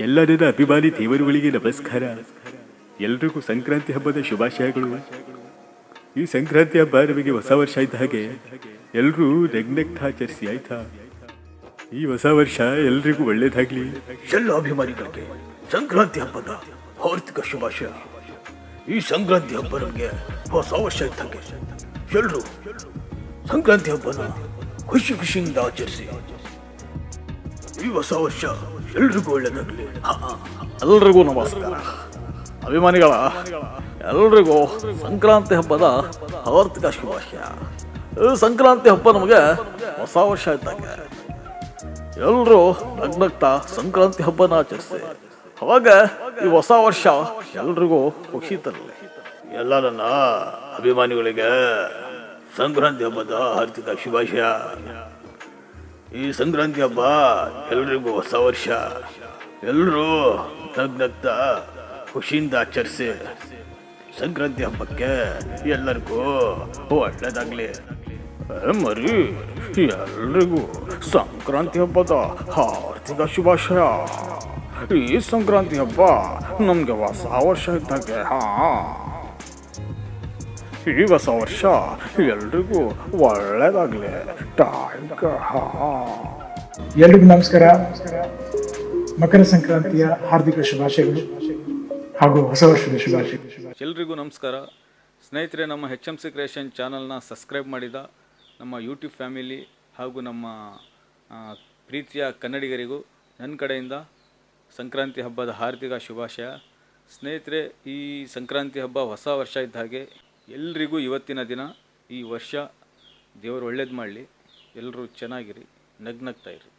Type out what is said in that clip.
ಎಲ್ಲ ಅಭಿಮಾನಿ ದೇವರುಗಳಿಗೆ ನಮಸ್ಕಾರ. ಎಲ್ರಿಗೂ ಸಂಕ್ರಾಂತಿ ಹಬ್ಬದ ಶುಭಾಶಯಗಳು. ಈ ಸಂಕ್ರಾಂತಿ ಹಬ್ಬ ನಮಗೆ ಹೊಸ ವರ್ಷ ಇದ್ದ ಹಾಗೆ ಎಲ್ರೂ ನೆಗ್ನೆಗ್ತಾ ಆಚರಿಸಿ, ಆಯ್ತಾ? ಈ ಹೊಸ ವರ್ಷ ಎಲ್ರಿಗೂ ಒಳ್ಳೇದಾಗ್ಲಿ. ಎಲ್ಲ ಅಭಿಮಾನಿಗಳಿಗೆ ಸಂಕ್ರಾಂತಿ ಹಬ್ಬದ ಹಾರ್ದಿಕ ಶುಭಾಶಯ. ಈ ಸಂಕ್ರಾಂತಿ ಹಬ್ಬ ನಮಗೆ ಹೊಸ ವರ್ಷ ಹಾಗೆ ಎಲ್ಲರೂ ಸಂಕ್ರಾಂತಿ ಹಬ್ಬನ ಖುಷಿ ಖುಷಿಯಿಂದ ಆಚರಿಸಿ. ಈ ಹೊಸ ವರ್ಷ ಎಲ್ರಿಗೂ ಒಳ್ಳೆಯದಾಗಲಿ ಎಲ್ರಿಗೂ ನಮಸ್ಕಾರ. ಅಭಿಮಾನಿಗಳ ಎಲ್ರಿಗೂ ಸಂಕ್ರಾಂತಿ ಹಬ್ಬದ ಆರ್ಥಿಕ ಶುಭಾಶಯ. ಸಂಕ್ರಾಂತಿ ಹಬ್ಬ ನಮಗೆ ಹೊಸ ವರ್ಷ ಇದ್ದಂಗೆ ಎಲ್ಲರೂ ನಗ್ನಗ್ತಾ ಸಂಕ್ರಾಂತಿ ಹಬ್ಬನ ಆಚರಿಸಿ. ಅವಾಗ ಈ ಹೊಸ ವರ್ಷ ಎಲ್ರಿಗೂ ಖುಷಿ ತರಲಿ. ಎಲ್ಲ ನನ್ನ ಅಭಿಮಾನಿಗಳಿಗೆ ಸಂಕ್ರಾಂತಿ ಹಬ್ಬದ ಹಾರ್ದಿಕ ಶುಭಾಶಯ. ಈ ಸಂಕ್ರಾಂತಿ ಹಬ್ಬ ಎಲ್ರಿಗೂ ಹೊಸ ವರ್ಷ. ಎಲ್ಲರೂ ನಗ್ನಗ್ತಾ, ಖುಷಿಯಿಂದ ಆಚರಿಸಿ ಸಂಕ್ರಾಂತಿ ಹಬ್ಬಕ್ಕೆ ಎಲ್ಲರಿಗೂ ಒಳ್ಳೇದಾಗ್ಲಿ. ಮರಿ, ಎಲ್ರಿಗೂ ಸಂಕ್ರಾಂತಿ ಹಬ್ಬದ ಆರ್ಥಿಕ ಶುಭಾಶಯ. ಈ ಸಂಕ್ರಾಂತಿ ಹಬ್ಬ ನಮ್ಗೆ ಹೊಸ ವರ್ಷ ಇದ್ದಾಗೆ, ಹಾ. ಈ ಹೊಸ ವರ್ಷ ಎಲ್ರಿಗೂ ಒಳ್ಳೇದಾಗ್ಲಿ ಎಲ್ರಿಗೂ ನಮಸ್ಕಾರ. ಮಕರ ಸಂಕ್ರಾಂತಿಯ ಹಾರ್ದಿಕ ಶುಭಾಶಯಗಳು ಹಾಗೂ ಹೊಸ ವರ್ಷದ ಶುಭಾಶಯಗಳು. ಎಲ್ರಿಗೂ ನಮಸ್ಕಾರ. ಸ್ನೇಹಿತರೆ ನಮ್ಮ ಹೆಚ್ ಎಂ ಸಿ ಕ್ರಿಯೇಷನ್ ಚಾನಲ್ನ ಸಬ್ಸ್ಕ್ರೈಬ್ ಮಾಡಿದ ನಮ್ಮ ಯೂಟ್ಯೂಬ್ ಫ್ಯಾಮಿಲಿ ಹಾಗೂ ನಮ್ಮ ಪ್ರೀತಿಯ ಕನ್ನಡಿಗರಿಗೂ ನನ್ನ ಕಡೆಯಿಂದ ಸಂಕ್ರಾಂತಿ ಹಬ್ಬದ ಹಾರ್ದಿಕ ಶುಭಾಶಯ. ಸ್ನೇಹಿತರೆ ಈ ಸಂಕ್ರಾಂತಿ ಹಬ್ಬ ಹೊಸ ವರ್ಷ ಇದ್ದ ಹಾಗೆ ಎಲ್ರಿಗೂ ಇವತ್ತಿನ ದಿನ ಈ ವರ್ಷ ದೇವರು ಒಳ್ಳೇದು ಮಾಡಲಿ. ಎಲ್ಲರೂ ಚೆನ್ನಾಗಿರಿ ನಗ್ನಗ್ತಾ ಇರಿ.